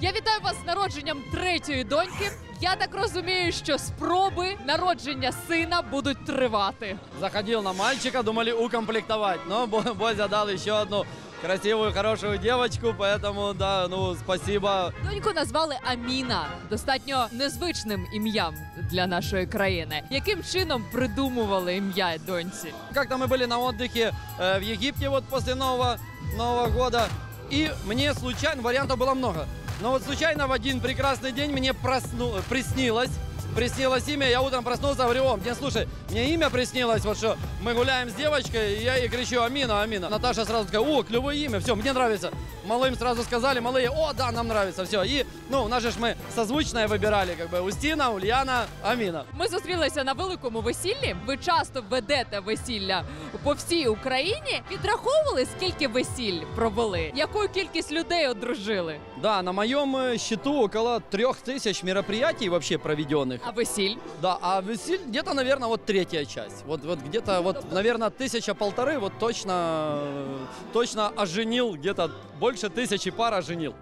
Я вітаю вас з народженням третьої доньки. Я так розумію, що спроби народження сина будуть тривати. Заходил на мальчика, думали укомплектовать, но Бо- Бозя дал еще одну красивую, хорошую девочку, поэтому, да, ну, спасибо. Доньку назвали Аміна, достатньо незвичним ім'ям для нашої країни. Яким чином придумували ім'я доньці? Как-то мы были на отдыхе э, в Египте вот после Нового, Нового года, и мне случайно, вариантов было много, но вот случайно в один прекрасный день мне просну, приснилось, приснилось имя, я утром проснулся, говорю, о, мне, слушай, мне имя приснилось, вот что мы гуляем с девочкой, и я ей кричу, Амина, Амина. Наташа сразу такая, о, клевое имя, все, мне нравится. Малым сразу сказали, малые, о, да, нам нравится, все. И, ну, у нас же ж мы созвучное выбирали, как бы, Устина, Ульяна, Амина. Ми зустрілися на великому весіллі. Ви часто ведете весілля по всій Україні. Підраховували, скільки весіль провели? Яку кількість людей одружили? Да, на моем э, счету около трех тысяч мероприятий вообще проведенных. А весіль? Да, а веселье где-то, наверное, вот третья часть. Вот, вот где-то, вот, наверное, тысяча полторы, вот точно, точно оженил, где-то больше тысячи пар оженил.